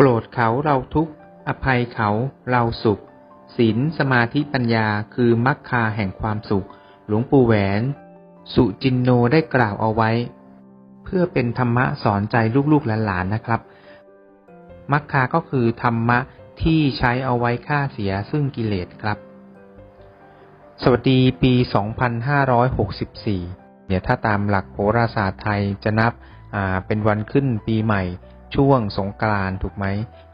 โกรธเขาเราทุกข์ อภัยเขาเราสุขศีลสมาธิปัญญาคือมรรคาแห่งความสุข หลวงปู่แหวน สุจินโนได้กล่าวเอาไว้ เพื่อเป็นธรรมะสอนใจลูกๆหลานๆนะครับมัคคาก็คือธรรมะที่ใช้เอาไว้ฆ่าเสียซึ่งกิเลสครับ สวัสดีปี 2564 เนี่ยถ้าตามหลักโหราศาสตร์ไทยจะนับเป็นวันขึ้นปีใหม่ ช่วงสงกรานถูกไหม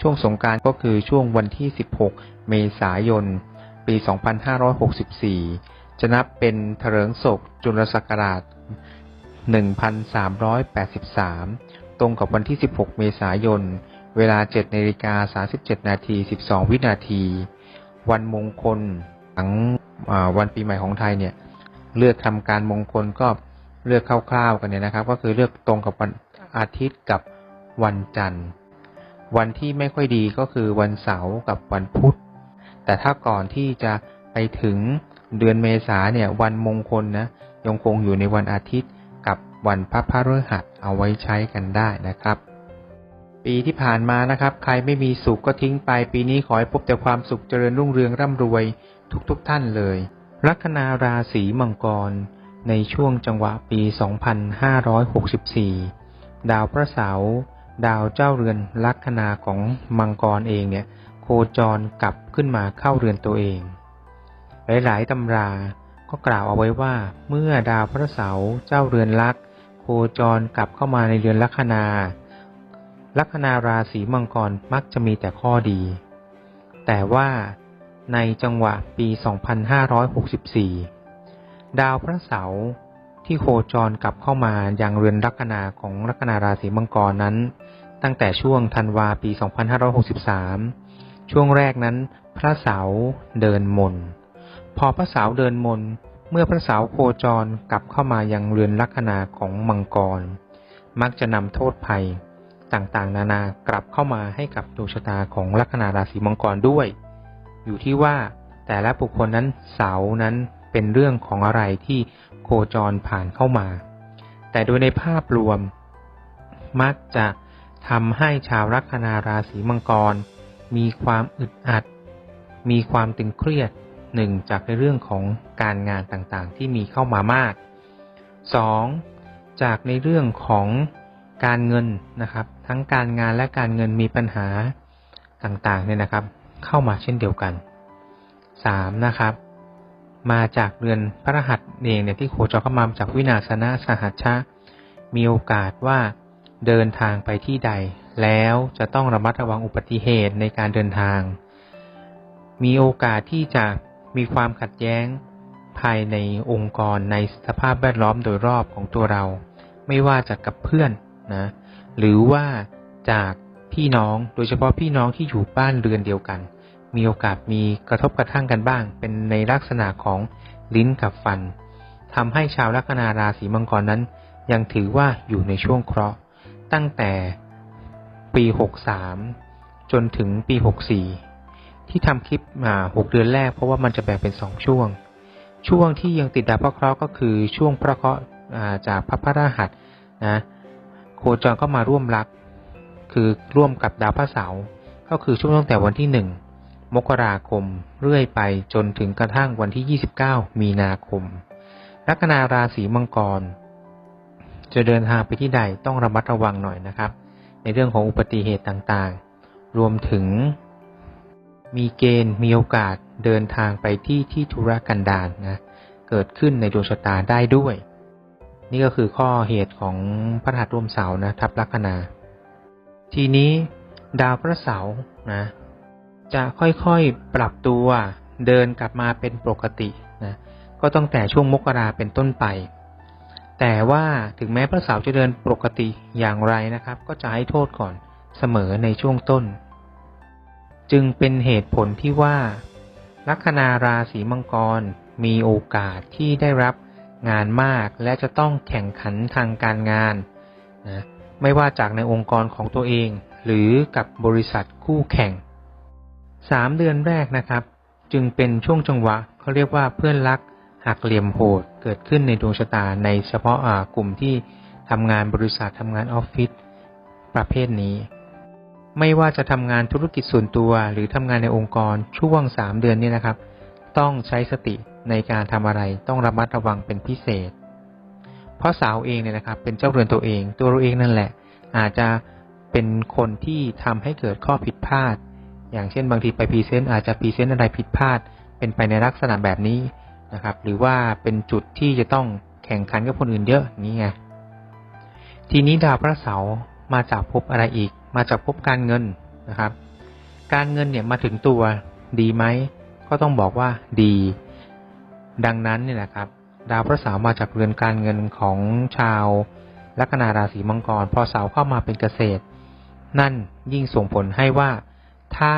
ช่วงสงกรานก็คือช่วงวันที่ 16 เมษายน ปี 2564 จะนับเป็นเถลิงศกจุลศักราช 1383 ตรงกับวันที่ 16 เมษายน เวลา 7นาฬิกา37 นาที 12 วินาที วันมงคลหลังวันปีใหม่ของไทยเนี่ย เลือกทำการมงคลก็เลือกคร่าวๆกันเนี่ยนะครับ ก็คือเลือกตรงกับวันอาทิตย์กับ วันจันทร์ วันที่ไม่ค่อยดีก็คือวันเสาร์กับวันพุธ แต่ถ้าก่อนที่จะไปถึงเดือนเมษาเนี่ย วันมงคลนะยังคงอยู่ในวันอาทิตย์กับวันพระพฤหัสเอาไว้ใช้กันได้นะครับ ปีที่ผ่านมานะครับ ใครไม่มีสุขก็ทิ้งไป ปีนี้ขอให้พบแต่ความสุขเจริญรุ่งเรืองร่ำรวยทุกๆทท่านเลย ลัคนาราศีมังกร ในช่วงจังหวะปี 2564 ดาวพระเสาร์ ดาวเจ้าเรือนลัคนาของมังกรเองเนี่ยโคจรกลับขึ้นมาเข้าเรือนตัวเอง หลายๆตำราก็กล่าวเอาไว้ว่า เมื่อดาวพระเสาร์เจ้าเรือนลักโคจรกลับเข้ามาในเรือนลัคนา ลัคนาราศีมังกรมักจะมีแต่ข้อดี แต่ว่าในจังหวะปี 2564 ดาวพระเสาร์ที่โคจรกลับเข้ามายังเรือนลัคนาของลัคนาราศีมังกรนั้น ตั้งแต่ช่วงธันวาปี 2563 ช่วงแรกนั้น พระเสาเดินมน พอพระเสาเดินมน เมื่อพระเสาโคจรกลับเข้ามายังเรือนลัคนาของมังกร มักจะนำโทษภัยต่างๆ นานากลับเข้ามาให้กับดวงชะตาของลัคนาราศีมังกรด้วย อยู่ที่ว่าแต่ละบุคคลนั้นเสานั้นเป็นเรื่องของอะไรที่โคจรผ่านเข้ามา แต่โดยในภาพรวม มักจะ ทำให้ชาวลัคนาราศีมังกร มีความอึดอัด มีความตึงเครียดหนึ่งจากในเรื่องของการงานต่างๆ ที่มีเข้ามามากสองจากในเรื่องของการเงินนะครับ ทั้งการงานและการเงินมีปัญหาต่างๆเนี่ยนะครับ เข้ามาเช่นเดียวกันสามนะครับ มาจากเรือนพระรหัสเองเนี่ยที่โคจรเข้ามาจากวินาศนะสหัชชะ มีโอกาสว่า เดินทางไปที่ใด แล้วจะต้องระมัดระวังอุบัติเหตุในการเดินทาง มีโอกาสที่จะมีความขัดแย้งภายในองค์กรในสภาพแวดล้อมโดยรอบของตัวเรา ไม่ว่าจะกับเพื่อนนะหรือว่าจากพี่น้องโดยเฉพาะพี่น้องที่อยู่บ้านเรือนเดียวกัน มีโอกาสมีกระทบกระทั่งกันบ้าง เป็นในลักษณะของลิ้นกับฟันทำให้ชาวลัคนาราศีมังกรนั้น ยังถือว่าอยู่ในช่วงเคราะห์ ตั้งแต่ปี 63 จนถึงปี 64 ที่ทำคลิปมา6เดือนแรกเพราะว่ามันจะแบ่งเป็น 2 ช่วง ช่วงที่ยังติดดาวพระเคราะห์ก็คือช่วงพระเคราะห์จากพระพระรหัสนะโคจรก็มาร่วมรัก คือร่วมกับดาวพระเสาร์ก็คือช่วงตั้งแต่วันที่ 1 มกราคมเรื่อยไปจนถึงกระทั่งวันที่ 29 มีนาคมลัคนาราศีมังกร จะเดินทางไปที่ใดต้องระมัดระวังหน่อยนะครับ ในเรื่องของอุบัติเหตุต่างๆ รวมถึง มีเกณฑ์มีโอกาสเดินทางไปที่ที่ธุรกันดารนนะเกิดขึ้นในดวงชะตาได้ด้วย นี่ก็คือข้อเหตุของพระหัสร่วมเสาร์นะทับลัคนา ทีนี้ดาวพระเสาร์นะจะค่อยๆปรับตัวเดินกลับมาเป็นปกตินะก็ตั้งแต่ช่วงมกราเป็นต้นไป แต่ว่าถึงแม้พระเสาร์จะเดินปกติอย่างไรนะครับ ก็จะให้โทษก่อนเสมอในช่วงต้น จึงเป็นเหตุผลที่ว่า ลัคนาราศีมังกรมีโอกาสที่ได้รับงานมากและจะต้องแข่งขันทางการงานนะไม่ว่าจากในองค์กรของตัวเอง หรือกับบริษัทคู่แข่งสามเดือนแรกนะครับ จึงเป็นช่วงจังหวะเขาเรียกว่าเพื่อนรัก หักเหลี่ยมโหดเกิดขึ้นในดวงชะตาในเฉพาะกลุ่มที่ทำงานบริษัททำงานออฟฟิศประเภทนี้ ไม่ว่าจะทำงานธุรกิจส่วนตัวหรือทำงานในองค์กรช่วงสามเดือนนี้นะครับ ต้องใช้สติในการทำอะไรต้องระมัดระวังเป็นพิเศษ เพราะสาวเองเนี่ยนะครับ เป็นเจ้าเรือนตัวเอง ตัวเราเองนั่นแหละ อาจจะเป็นคนที่ทำให้เกิดข้อผิดพลาด อย่างเช่นบางทีไปพรีเซนต์อาจจะพรีเซนต์อะไรผิดพลาด เป็นไปในลักษณะแบบนี้ นะครับ หรือว่าเป็นจุดที่จะต้องแข่งขันกับคนอื่นเยอะนี่ไงทีนี้ดาวพระเสาร์มาจากภพอะไรอีก มาจากภพการเงินนะครับ การเงินเนี่ยมาถึงตัวดีไหมก็ต้องบอกว่าดี ดังนั้นเนี่ยนะครับ ดาวพระเสาร์มาจากเรือนการเงินของชาวลัคนาราศีมังกร พอเสาเข้ามาเป็นเกษตร นั่นยิ่งส่งผลให้ว่าถ้า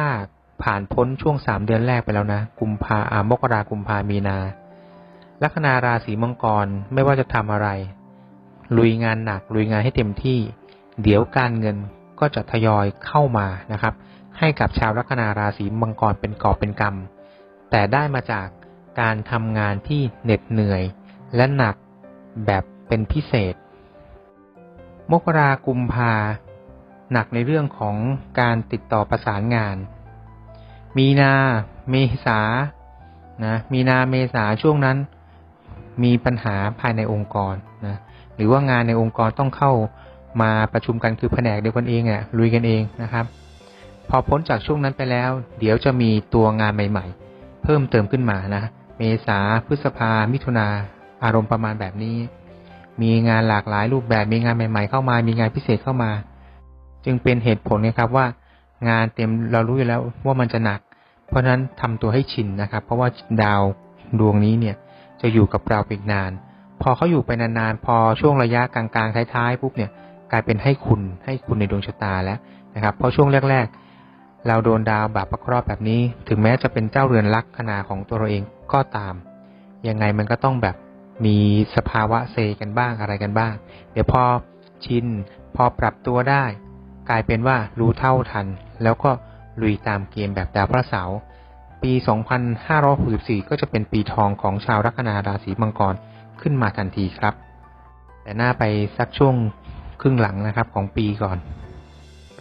ผ่านพ้นช่วงสามเดือนแรกไปแล้วนะ กุมภาอามกรากุมภามีนา ลัคนาราศีมังกรไม่ว่าจะทำอะไร ลุยงานหนัก ลุยงานให้เต็มที่ เดี๋ยวการเงินก็จะทยอยเข้ามานะครับ ให้กับชาวลัคนาราศีมังกรเป็นกอบเป็นกำแต่ได้มาจากการทำงานที่เหน็ดเหนื่อย และหนักแบบเป็นพิเศษ มกรากุมภาหนักในเรื่องของการติดต่อประสานงาน มีนา เมษานะมีนาเมษาช่วงนั้น มีปัญหาภายในองค์กรนะหรือว่างานในองค์กรต้องเข้ามาประชุมกันคือแผนกเดียวกันเองอะ่ะลุยกันเองนะครับ พอพ้นจากช่วงนั้นไปแล้ว เดี๋ยวจะมีตัวงานใหม่ ๆ เพิ่มเติมขึ้นมานะเมษาพฤษภามิถุนาอารมณ์ประมาณแบบนี้ มีงานหลากหลายรูปแบบมีงานใหม่ ๆ เข้ามา มีงานพิเศษเข้ามา จึงเป็นเหตุผลนะครับว่างานเต็มเรารู้อยู่แล้วว่ามันจะหนัก เพราะฉะนั้นทำตัวให้ชินนะครับ เพราะว่าดาวดวงนี้เนี่ย จะอยู่กับเราอีกนาน พอเขาอยู่ไปนานๆ พอช่วงระยะกลางๆ ท้ายๆ ปุ๊บเนี่ยกลายเป็นให้คุณให้คุณในดวงชะตาแล้วนะครับเพราะช่วงแรก ๆ เราโดนดาวแบบประครอบแบบนี้ ถึงแม้จะเป็นเจ้าเรือนลักษณะของตัวเราเองก็ตาม ยังไงมันก็ต้องแบบมีสภาวะเซกันบ้างอะไรกันบ้าง เดี๋ยวพอชินพอปรับตัวได้ กลายเป็นว่ารู้เท่าทัน แล้วก็ลุยตามเกมแบบดาวพระเสาร์ ปี 2564 ก็จะเป็นปีทองของชาวลัคนาราศีมังกรขึ้นมาทันทีครับ แต่หน้าไปสักช่วงครึ่งหลังนะครับของปีก่อน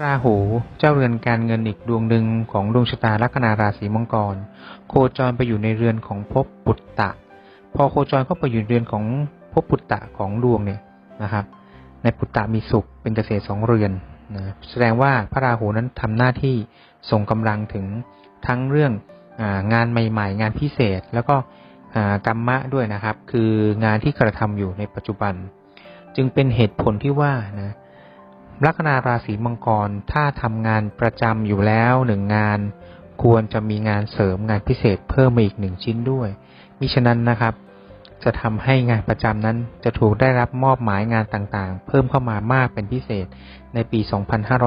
ราหูเจ้าเรือนการเงินอีกดวงหนึ่งของดวงชะตาลัคนาราศีมังกร โคจรไปอยู่ในเรือนของภพปุตตะ พอโคจรเข้าไปอยู่เรือนของภพปุตตะของดวงเนี่ยนะครับ ในปุตตะมีสุขเป็นเกษตรสองเรือนนะแสดงว่าพระราหูนั้นทำหน้าที่ส่งกำลังถึงทั้งเรื่อง งานใหม่ ๆ งานพิเศษ แล้วก็กรรมะด้วยนะครับ คืองานที่กระทำอยู่ในปัจจุบัน จึงเป็นเหตุผลที่ว่านะลัคนาราศีมังกรถ้าทำงานประจำอยู่แล้วหนึ่งงาน ควรจะมีงานเสริมงานพิเศษเพิ่มมาอีกหนึ่งชิ้นด้วยมิฉะนั้นนะครับ จะทำให้งานประจำนั้นจะถูกได้รับมอบหมายงานต่างๆ เพิ่มเข้ามามากเป็นพิเศษในปี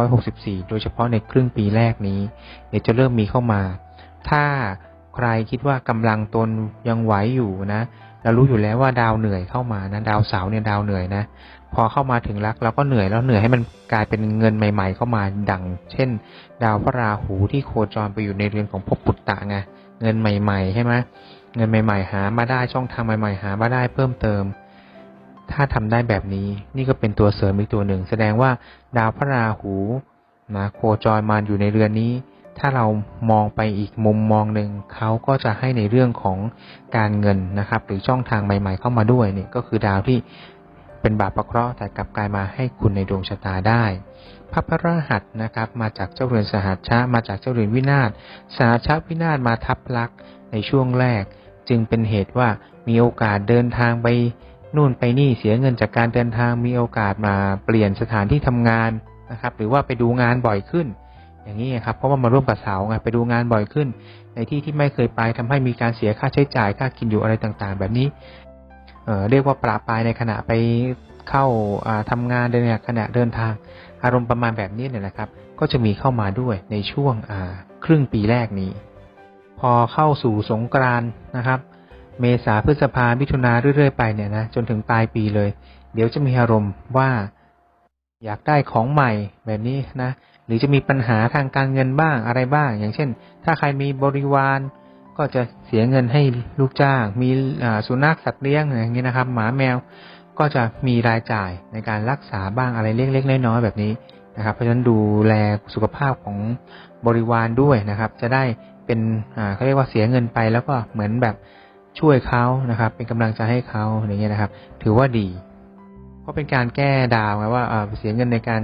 2564 โดยเฉพาะในครึ่งปีแรกนี้ เดี๋ยวจะเริ่มมีเข้ามา ถ้าใครคิดว่ากำลังตนยังไหวอยู่นะเรารู้อยู่แล้วว่าดาวเหนื่อยเข้ามานะ ดาวเสาเนี่ยดาวเหนื่อยนะ พอเข้ามาถึงรักเราก็เหนื่อยแล้วเหนื่อยให้มันกลายเป็นเงินใหม่ ๆ เข้ามาดัง เช่น ดาวพระราหูที่โคจรไปอยู่ในเรือนของภพปุตตะไงเงินใหม่ๆใช่ไหมเงินใหม่ ๆ หามาได้ช่องทางใหม่ ๆ หามาได้เพิ่มเติม ถ้าทำได้แบบนี้นี่ก็เป็นตัวเสริมอีกตัวหนึ่ง แสดงว่าดาวพระราหูนะโคจรมาอยู่ในเรือนนี้ ถ้าเรามองไปอีกมุมมองหนึ่งเขาก็จะให้ในเรื่องของการเงินนะครับ หรือช่องทางใหม่ ๆ เข้ามาด้วยนี่ก็คือดาวที่เป็นบาปประเคราะห์แต่กลับกลายมาให้คุณในดวงชะตาได้พระพระหัสนะครับ มาจากเจ้าเรือนสหัชชะมาจากเจ้าเรือนวินาศสหัชชะวินาศมาทับลักในช่วงแรก จึงเป็นเหตุว่ามีโอกาสเดินทางไปนู่นไปนี่เสียเงินจากการเดินทางมีโอกาสมาเปลี่ยนสถานที่ทำงานนะครับ หรือว่าไปดูงานบ่อยขึ้น อย่างนี้ครับเพราะว่ามาร่วมกับสาวไงไปดูงานบ่อยขึ้น ในที่ที่ไม่เคยไปทำให้มีการเสียค่าใช้จ่ายค่ากินอยู่อะไรต่างๆ แบบนี้เเรียกว่าปราปายในขณะไปเข้าทำงานในขณะเดินทาง อารมณ์ประมาณแบบนี้เนี่ยนะครับ ก็จะมีเข้ามาด้วยในช่วงครึ่งปีแรกนี้ พอเข้าสู่สงกรานนะครับ เมษาพฤษภามิถุนาเรื่อยๆไปเนี่ยนะจนถึงปลายปีเลย เดี๋ยวจะมีอารมณ์ว่าอยากได้ของใหม่แบบนี้นะ หรือจะมีปัญหาทางการเงินบ้างอะไรบ้าง อย่างเช่น ถ้าใครมีบริวาร ก็จะเสียเงินให้ลูกจ้าง มีสุนัขสัตว์เลี้ยงอย่างนี้นะครับ หมาแมวก็จะมีรายจ่ายในการรักษาบ้างอะไรเล็กๆน้อยๆแบบนี้นะครับ เพราะฉะนั้นดูแลสุขภาพของบริวารด้วยนะครับ จะได้เป็นเขาเรียกว่าเสียเงินไปแล้วก็เหมือนแบบช่วยเขานะครับ เป็นกำลังใจให้เขาอย่างเงี้ยนะครับ ถือว่าดี ก็เป็นการแก้ดาวไงว่าเสียเงินในการ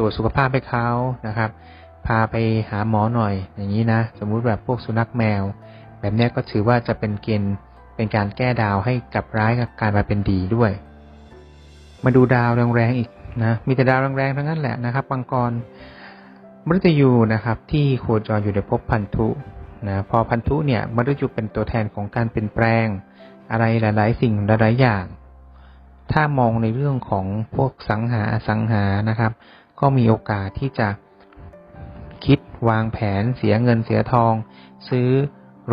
ตรวจสุขภาพให้เขานะครับ พาไปหาหมอหน่อยอย่างนี้นะ สมมุติแบบพวกสุนัขแมว แบบเนี้ยก็ถือว่าจะเป็นเกณฑ์เป็นการแก้ดาวให้กลับร้ายกับการมาเป็นดีด้วย มาดูดาวแรงๆอีกนะมีแต่ดาวแรงๆทั้งนั้นแหละนะครับมังกรมฤตยูนะครับ ที่โคจรอยู่ในภพพันธุนะพอพันธุเนี่ยมฤตยูเป็นตัวแทนของการเปลี่ยนแปลง อะไรหลาย ๆ สิ่งหลายๆอย่าง ถ้ามองในเรื่องของพวกสังหาอสังหานะครับ ก็มีโอกาสที่จะคิดวางแผนเสียเงินเสียทอง ซื้อ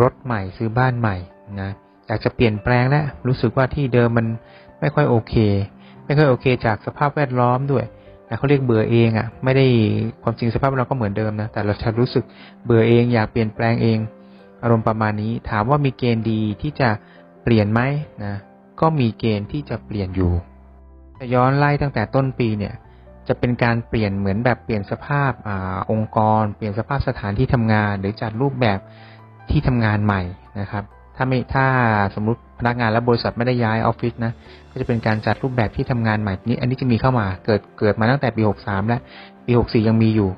รถใหม่ซื้อบ้านใหม่นะอยากจะเปลี่ยนแปลงแล้วรู้สึกว่าที่เดิมมันไม่ค่อยโอเค ไม่ค่อยโอเค จากสภาพแวดล้อมด้วยนะเขาเรียกเบื่อเองอะ่ะ ไม่ได้ความจริงสภาพเราก็เหมือนเดิมนะแต่เราจะรู้สึกเบื่อเองอยากเปลี่ยนแปลงเอง อารมณ์ประมาณนี้ ถามว่ามีเกณฑ์ดีที่จะเปลี่ยนไหมนะก็มีเกณฑ์ที่จะเปลี่ยนอยู่แต่ย้อนไล่ตั้งแต่ต้นปีเนี่ย จะเป็นการเปลี่ยนเหมือนแบบเปลี่ยนสภาพอองค์กร เปลี่ยนสภาพสถานที่ทำงาน หรือจัดรูปแบบที่ทำงานใหม่นะครับ ถ้าไม่ถ้าสมมุติพนักงานและบริษัทไม่ได้ย้ายออฟฟิศนะก็จะเป็นการจัดรูปแบบที่ทำงานใหม่นี้อันนี้จะมีเข้ามาเกิดเกิดมาตั้งแต่ปี 63 แล้วปี 64 ยังมีอยู่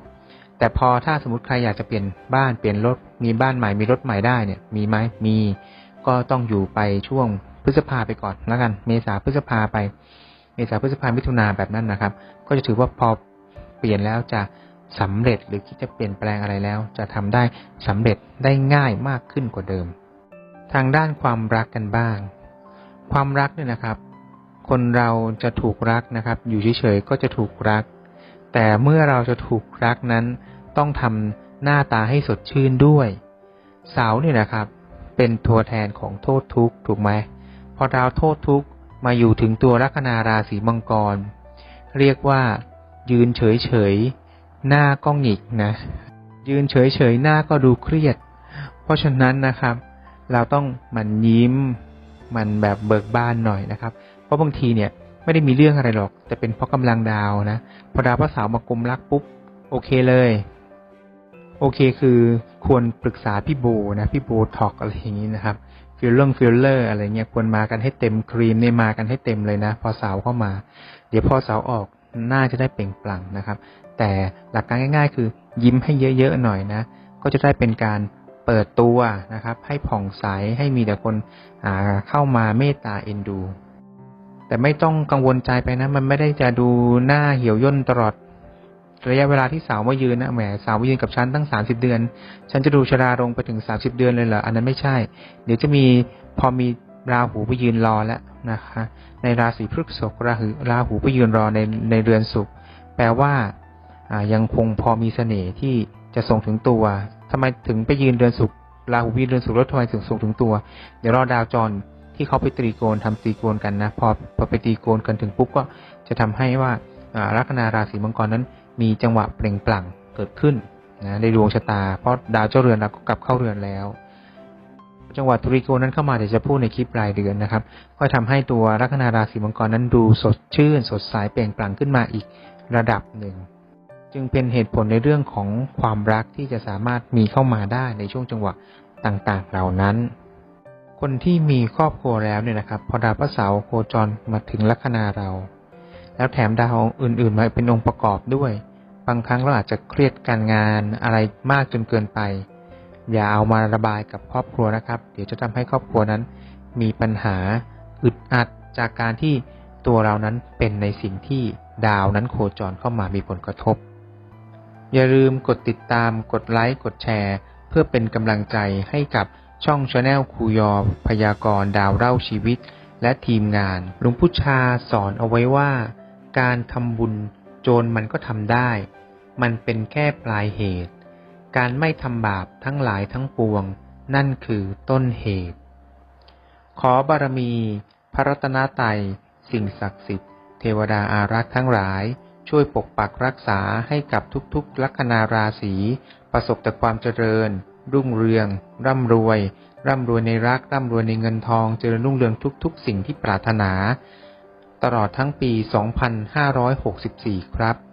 แต่พอถ้าสมมติใครอยากจะเปลี่ยนบ้านเปลี่ยนรถมีบ้านใหม่มีรถใหม่ได้เนี่ยมีไหมมีก็ต้องอยู่ไปช่วงพฤษภาไปก่อนแล้วกัน เมษาพฤษภาไป เมษาพฤษภามิถุนาแบบนั้นนะครับ ก็จะถือว่าพอเปลี่ยนแล้วจะสำเร็จหรือคิดจะเปลี่ยนแปลงอะไรแล้ว จะทำได้สำเร็จได้ง่ายมากขึ้นกว่าเดิม ทางด้านความรักกันบ้าง ความรักเนี่ยนะครับ คนเราจะถูกรักนะครับ อยู่เฉยๆก็จะถูกรัก แต่เมื่อเราจะถูกรักนั้น ต้องทำหน้าตาให้สดชื่นด้วย เสาเนี่ยนะครับ เป็นตัวแทนของโทษทุกข์ถูกไหมพอดาวโทษทุกข์มาอยู่ถึงตัวลัคนาราศีมังกร เรียกว่า ยืนเฉยๆหน้าก็หงิกนะ ยืนเฉยๆหน้าก็ดูเครียด เพราะฉะนั้นนะครับ เราต้องมันยิ้ม มันแบบเบิกบานหน่อยนะครับ เพราะบางทีเนี่ยไม่ได้มีเรื่องอะไรหรอก แต่เป็นเพราะกำลังดาวนะ พอดาวพระสาร์มากลมรักปุ๊บ โอเคเลย โอเคคือควรปรึกษาพี่โบนะ พี่โบท็อกอะไรอย่างนี้นะครับ ฟิลเลอร์ฟิลเลอร์อะไรเงี้ยควรมากันให้เต็มครีมเนี่ยมากันให้เต็มเลยนะ พอเสาเข้ามา เดี๋ยวพอเสาออกหน่าจะได้เปล่งปลั่งนะครับ แต่หลักการง่าย ๆ คือยิ้มให้เยอะๆหน่อยนะ ก็จะได้เป็นการเปิดตัวนะครับ ให้ผ่องใสให้มีแต่คนเข้ามาเมตตาเอ็นดู แต่ไม่ต้องกังวลใจไปนะ มันไม่ได้จะดูหน้าเหี่ยวย่นตลอด ระยะเวลาที่สาวมายืนนะแหมสาวมายืนกับฉันตั้งสามสิบเดือน ฉันจะดูชราลงไปถึงสามสิบเดือนเลยเหรออันนั้นไม่ใช่ เดี๋ยวจะมีพอมีราหูไปยืนรอแล้วนะคะ ในราศีพฤษภราหูราหูไปยืนรอในในเรือนสุข แปลว่าอ่ายังคงพอมีเสน่ห์ที่จะส่งถึงตัวทำไมถึงไปยืนเรือนสุขราหูไปยืนเรือนสุขแล้วทำไมถึงส่งถึงตัว เดี๋ยวรอดาวจรที่เขาไปตรีโกณทำตรีโกณกันนะ พอพอไปตรีโกณกันถึงปุ๊บก็จะทำให้ว่าอ่าลัคนาราศีมังกรนั้น มีจังหวะเปล่งปลั่งเกิดขึ้นนะในดวงชะตา เพราะดาวเจ้าเรือนเราก็กลับเข้าเรือนแล้ว จังหวะตรีโกนั้นเข้ามาเดี๋ยวจะพูดในคลิปรายเดือนนะครับก็ทำให้ตัวลัคนาราศีมังกรนั้นดูสดชื่น สดใสเปล่งปลั่งขึ้นมาอีกระดับหนึ่ง จึงเป็นเหตุผลในเรื่องของความรักที่จะสามารถมีเข้ามาได้ในช่วงจังหวะต่างๆ เหล่านั้น คนที่มีครอบครัวแล้วเนี่ยนะครับ พอดาวพระเสาร์โคจรมาถึงลัคนาเรา แล้วแถมดาวอื่นๆมาเป็นองค์ประกอบด้วย บางครั้งเราอาจจะเครียดการงานอะไรมากจนเกินไป อย่าเอามาระบายกับครอบครัวนะครับ เดี๋ยวจะทำให้ครอบครัวนั้น มีปัญหาอึดอัดจากการที่ตัวเรานั้นเป็นในสิ่งที่ดาวนั้นโคจรเข้ามามีผลกระทบ อย่าลืมกดติดตาม กดไลค์ กดแชร์ เพื่อเป็นกำลังใจให้กับช่องชาแนลครูยอพยากรณ์ดาวเล่าชีวิต และทีมงานหลวงพุชาสอนเอาไว้ว่า การทำบุญโจรมันก็ทำได้ มันเป็นแค่ปลายเหตุ การไม่ทำบาปทั้งหลายทั้งปวง นั่นคือต้นเหตุ ขอบารมี พระรัตนตรัยสิ่งศักดิ์สิทธิ์ เทวดาอารักษ์ทั้งหลาย ช่วยปกปักรักษาให้กับทุกๆลัคนาราศีประสบแต่ความเจริญ รุ่งเรือง ร่ำรวย ร่ำรวยในรัก ร่ำรวยในเงินทอง เจริญรุ่งเรืองทุกๆ สิ่งที่ปรารถนา ตลอดทั้งปี 2564 ครับ